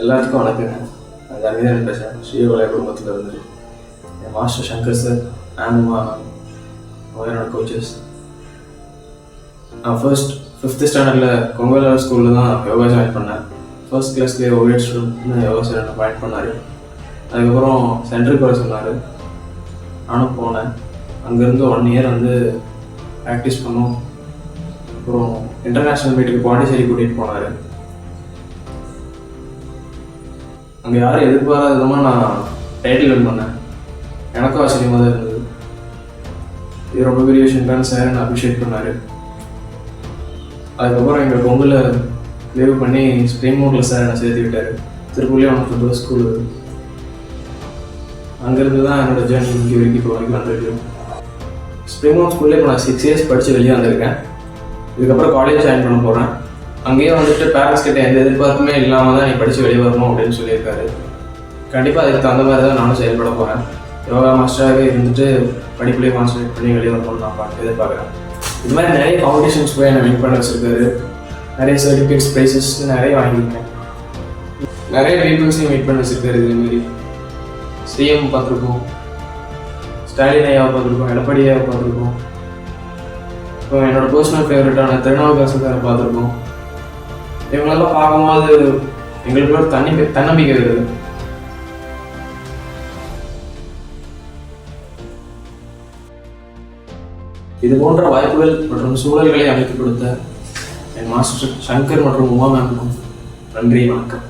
எல்லாத்துக்கும் வணக்கங்க. நான் ரவிதரன் பேசுகிறேன் ஸ்ரீவலய குடும்பத்தில் இருந்து. என் மாஸ்டர் சங்கர் சார் ஆனுமா என்னோட கோச்சஸ் நான் ஃபர்ஸ்ட் ஃபிஃப்த்து ஸ்டாண்டர்டில் கொங்கோலா ஸ்கூலில் தான் யோகா ஜாயின் பண்ணேன். ஃபர்ஸ்ட் கிளாஸ்லேயே ஒயிட் ஸ்டூடெண்ட் யோகா சார் என்னை பாயிண்ட் பண்ணார். அதுக்கப்புறம் சென்டருக்கு வர சொன்னார். நானும் போனேன். அங்கேருந்து ஒன் இயர் வந்து ப்ராக்டிஸ் பண்ணோம். அப்புறம் இன்டர்நேஷ்னல் மீட்டுக்கு பாண்டிச்சேரி கூட்டிகிட்டு போனார். அங்கே யாரும் எதிர்பாராத விதமாக நான் டைட்டில் வின் பண்ணேன். எனக்கும் ஆச்சரியமாக தான் இருந்தது. இது ரொம்ப பெரிய விஷயம் சார் என்னை அப்ரிஷியேட் பண்ணார். அதுக்கப்புறம் எங்கள் பொங்கலில் லீவ் பண்ணி ஸ்ப்ரிங் மோட்டில் சார் என்னை சேர்த்து விட்டார். திருப்பூர்லேயே அவனுக்கு ஃபுட்பால் ஸ்கூல் அங்கேருந்து தான் என்னோட ஜேர்னி இங்கே வரைக்கும் இப்போ வரைக்கும் வந்துருக்கு ஸ்ப்ரிங் மோட் ஸ்கூல்லே இப்போ நான் சிக்ஸ் இயர்ஸ் படித்து வெளியே வந்திருக்கேன். இதுக்கப்புறம் காலேஜ் ஜாயின் பண்ண போகிறேன் அங்கேயே வந்துட்டு பேரண்ட்ஸ் கிட்ட எந்த எதிர்பார்ப்புமே இல்லாமல் தான் நீ படித்து வெளியே வரணும் அப்படின்னு சொல்லியிருக்காரு. கண்டிப்பாக அதுக்கு தகுந்த மாதிரி தான் நானும் செயல்பட போகிறேன் யோகா மாஸ்டராகவே இருந்துட்டு படிப்புலேயே கான்சன்ட்ரேட் பண்ணி வெளியே வரணும்னு நான் பார்த்து எதிர்பார்க்குறேன். இது மாதிரி நிறைய காம்படிஷன்ஸ் போய் என்னை வின் பண்ண வச்சிருக்காரு. நிறைய சர்டிஃபிகேட்ஸ் ப்ரைஸஸ் நிறைய வாங்கியிருக்கேன். நிறைய பீப்புள்ஸையும் மீட் பண்ண வச்சிருக்காரு இதேமாரி சிஎம் பார்த்துருக்கோம். ஸ்டாலின் ஐயாவை பார்த்துருக்கோம் எடப்பாடி ஐயாவை பார்த்துருக்கோம். இப்போ என்னோட பர்சனல் ஃபேவரட்டான திருநாவுக்கரசரை பார்த்துருக்கோம். இவங்களெல்லாம் பார்க்கும்போது எங்களுக்கு ஒரு தனி தன்னம்பிக்கை இருக்குது. இது போன்ற வாய்ப்புகள் மற்றும் சூழல்களை அமைத்துக் கொடுத்த என் மாஸ்டர் சங்கர் மற்றும் உமா மேமுக்கும் நன்றி வணக்கம்.